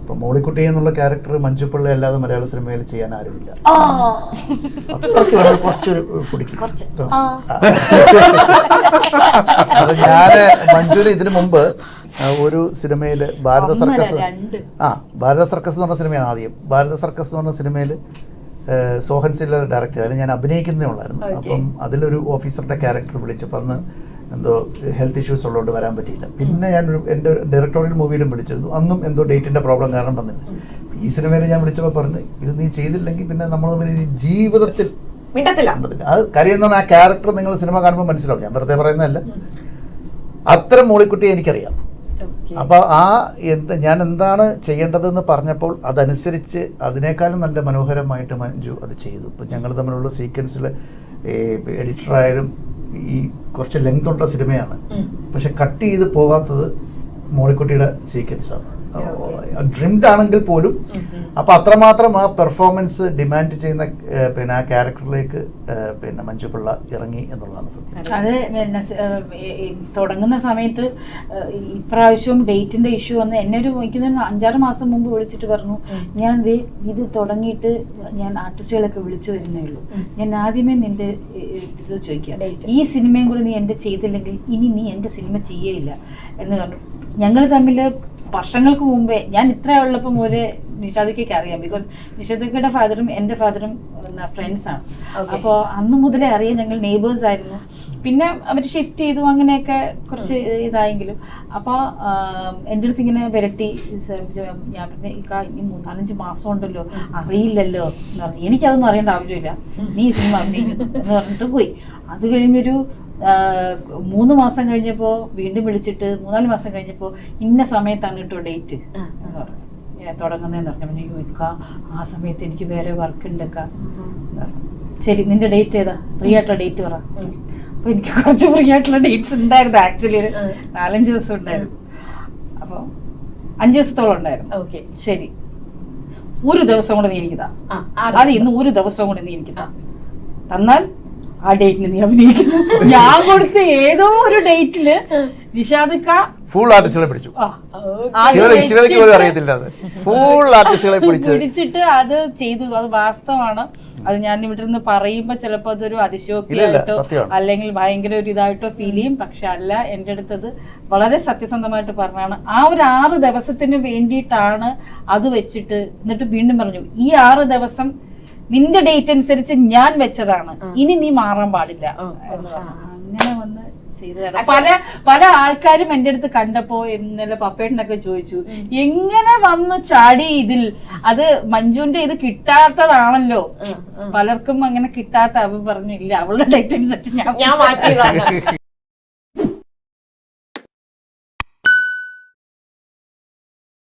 ഇപ്പൊ മോളിക്കുട്ടി എന്നുള്ള ക്യാരക്ടർ മഞ്ജുപ്പിള്ള അല്ലാതെ മലയാള സിനിമയിൽ ചെയ്യാൻ ആരുമില്ല. അത്രയ്ക്ക് കുറച്ചൊരു പിടിക്കും. അത് ഞാൻ മഞ്ജുവിന് ഇതിനു മുമ്പ് ഒരു സിനിമയിൽ ഭാരത സർക്കസ്. ആ ഭാരത സർക്കസ് എന്ന് പറഞ്ഞ സിനിമയാണ് ആദ്യം. ഭാരത സർക്കസ് എന്ന് പറഞ്ഞ സിനിമയിൽ സോഹൻ സില്ലർ ഡയറക്റ്റ് ചെയ്ത് ഞാൻ അഭിനയിക്കുന്നേ ഉള്ളായിരുന്നു. അപ്പം അതിലൊരു ഓഫീസറുടെ ക്യാരക്ടർ വിളിച്ചപ്പോൾ അന്ന് എന്തോ ഹെൽത്ത് ഇഷ്യൂസ് ഉള്ളതുകൊണ്ട് വരാൻ പറ്റിയില്ല. പിന്നെ ഞാൻ ഒരു എന്റെ ഡയറക്ടോറിയൽ മൂവിയിലും വിളിച്ചിരുന്നു. അന്നും എന്തോ ഡേറ്റിന്റെ പ്രോബ്ലം കാരണം വന്നില്ല. ഈ സിനിമയിൽ ഞാൻ വിളിച്ചപ്പോൾ പറഞ്ഞു ഇത് നീ ചെയ്തില്ലെങ്കിൽ പിന്നെ നമ്മൾ ജീവിതത്തിൽ അത് കാര്യം എന്ന് പറഞ്ഞാൽ ആ ക്യാരക്ടർ നിങ്ങൾ സിനിമ കാണുമ്പോൾ മനസ്സിലാവും. ഞാൻ വെറുതെ പറയുന്നതല്ല. അത്തരം മോളിക്കുട്ടിയെ എനിക്കറിയാം. അപ്പോൾ ആ എന്ത് ഞാൻ എന്താണ് ചെയ്യേണ്ടതെന്ന് പറഞ്ഞപ്പോൾ അതനുസരിച്ച് അതിനേക്കാളും നല്ല മനോഹരമായിട്ട് മഞ്ജു അത് ചെയ്തു. ഇപ്പം ഞങ്ങൾ തമ്മിലുള്ള സീക്വൻസിൽ എഡിറ്ററായാലും ഈ കുറച്ച് ലെങ്ത് ഉള്ള സിനിമയാണ്. പക്ഷെ കട്ട് ചെയ്ത് പോകാത്തത് മോളിക്കുട്ടിയുടെ സീക്വൻസാണ് ഡ്രിംഡ് ആണെങ്കിൽ പോലും ഉം. അപ്പൊ അത്രമാത്രം ആ പെർഫോമൻസ് ഡിമാൻഡ് ചെയ്യുന്ന പിന്നെ ആ ക്യാരക്ടറിലേക്ക് പിന്നെ മഞ്ജു പിള്ള ഇറങ്ങി എന്നുള്ളതാണ് സത്യം. അത്. പിന്നെ തുടങ്ങുന്ന സമയത്ത് ഇപ്രാവശ്യവും ഡേറ്റിന്റെ ഇഷ്യൂ വന്ന് എന്നെ ഒരു അഞ്ചാറ് മാസം മുമ്പ് വിളിച്ചിട്ട് പറഞ്ഞു ഞാൻ ഇത് തുടങ്ങിയിട്ട് ഞാൻ ആർട്ടിസ്റ്റുകളൊക്കെ വിളിച്ചു വരുന്നേ ഉള്ളൂ. ഞാൻ ആദ്യമേ നിന്റെ ഇത് ചോദിക്കാം. ഈ സിനിമയും കൂടി നീ എന്റെ ചെയ്തില്ലെങ്കിൽ ഇനി നീ എന്റെ സിനിമ ചെയ്യേയില്ല. എന്ന് പറഞ്ഞു. ഞങ്ങൾ തമ്മിൽ വർഷങ്ങൾക്ക് മുമ്പേ ഞാൻ ഇത്ര ഉള്ളപ്പോൾ ഒരു നിഷാദിക്കൊക്കെ അറിയാം. ബിക്കോസ് നിഷാദിക്കയുടെ ഫാദറും എന്റെ ഫാദറും ഫ്രണ്ട്സ് ആണ്. അപ്പോൾ അന്ന് മുതലേ അറിയാം ഞങ്ങൾ നെയ്ബേഴ്സ് ആയിരുന്നു. പിന്നെ അവർ ഷിഫ്റ്റ് ചെയ്തു അങ്ങനെയൊക്കെ കുറച്ച് ഇതായെങ്കിലും. അപ്പോൾ എന്റെ അടുത്ത് ഇങ്ങനെ വിരട്ടി ഞാൻ പിന്നെ ഈ കാ- ഇനി മൂന്നാലഞ്ച് മാസം ഉണ്ടല്ലോ. അറിയില്ലല്ലോ. എന്ന് പറഞ്ഞു എനിക്കതൊന്നും അറിയേണ്ട ആവശ്യമില്ല. നീ സിനിമ അഭിനയിക്കുന്നു. എന്ന് പറഞ്ഞിട്ട് പോയി. അത് കഴിഞ്ഞൊരു മൂന്ന് മാസം കഴിഞ്ഞപ്പോൾ വീണ്ടും വിളിച്ചിട്ട് മൂന്നാൽ മാസം കഴിഞ്ഞപ്പോൾ ഇന്ന സമയത്താണ് കേട്ടോ ഡേറ്റ് തുടങ്ങുന്നതെന്ന് പറഞ്ഞു. പിന്നെ ചോദിക്ക ആ സമയത്ത് എനിക്ക് വേറെ വർക്ക് ഉണ്ടക്ക ശരി നിന്റെ ഡേറ്റ് ഏതാ? ഫ്രീ ആയിട്ടുള്ള ഡേറ്റ് പറ. അപ്പൊ എനിക്ക് കുറച്ച് ഫ്രീ ആയിട്ടുള്ള ഡേറ്റ്സ് ഉണ്ടായിരുന്നു. ആക്ച്വലി ഒരു നാലഞ്ച് ദിവസം ഉണ്ടായിരുന്നു. അപ്പോൾ അഞ്ച് ദിവസത്തോളം ഉണ്ടായിരുന്നു. ഓക്കെ. ശരി. ഒരു ദിവസം കൂടെ നീ എനിക്ക് താ അത് ഇന്ന് ഒരു ദിവസം കൂടെ നീ എനിക്ക് താ തന്നാൽ ആ ഡേറ്റിൽ നീ അഭിനയിക്കുന്നു. ഞാൻ കൊടുത്ത ഏതോ ഒരു ഡേറ്റിൽ നിഷാദിക്ക ഫുൾ ആർട്ടിസ്റ്റുകളെ പിടിച്ചു. പോലും അറിയത്തില്ല അത്. ഫുൾ ആർട്ടിസ്റ്റുകളെ പിടിച്ചു. പിടിച്ചിട്ട് അത് ചെയ്തു. അത് വാസ്തവമാണ്. അത് ഞാൻ ഇവിടെ നിന്ന് പറയുമ്പോ ചിലപ്പോ അതൊരു അതിശോക്തിയായിട്ടോ അതിശയോക്തിയായിട്ടോ. അല്ലെങ്കിൽ ഭയങ്കര ഒരു ഇതായിട്ടോ ഫീൽ ചെയ്യും. പക്ഷെ അല്ല എന്റെ അടുത്തത് വളരെ സത്യസന്ധമായിട്ട് പറഞ്ഞാണ് ആ ഒരു ആറ് ദിവസത്തിന് വേണ്ടിയിട്ടാണ് അത് വെച്ചിട്ട് എന്നിട്ട് വീണ്ടും പറഞ്ഞു. ഈ ആറ് ദിവസം നിന്റെ ഡേറ്റ് അനുസരിച്ച് ഞാൻ വെച്ചതാണ്. ഇനി നീ മാറാൻ പാടില്ല അങ്ങനെ വന്ന് പല പല ആൾക്കാരും എന്റെ അടുത്ത് കണ്ടപ്പോ ഇന്നലെ പപ്പേട്ടനൊക്കെ ചോദിച്ചു എങ്ങനെ വന്നു ചാടി ഇതിൽ? അത് മഞ്ജുവിന്റെ ഇത് കിട്ടാത്തതാണല്ലോ. പലർക്കും അങ്ങനെ കിട്ടാത്ത അവ പറഞ്ഞു ഇല്ല അവളുടെ ഡേറ്റ് അനുസരിച്ച് ഞാൻ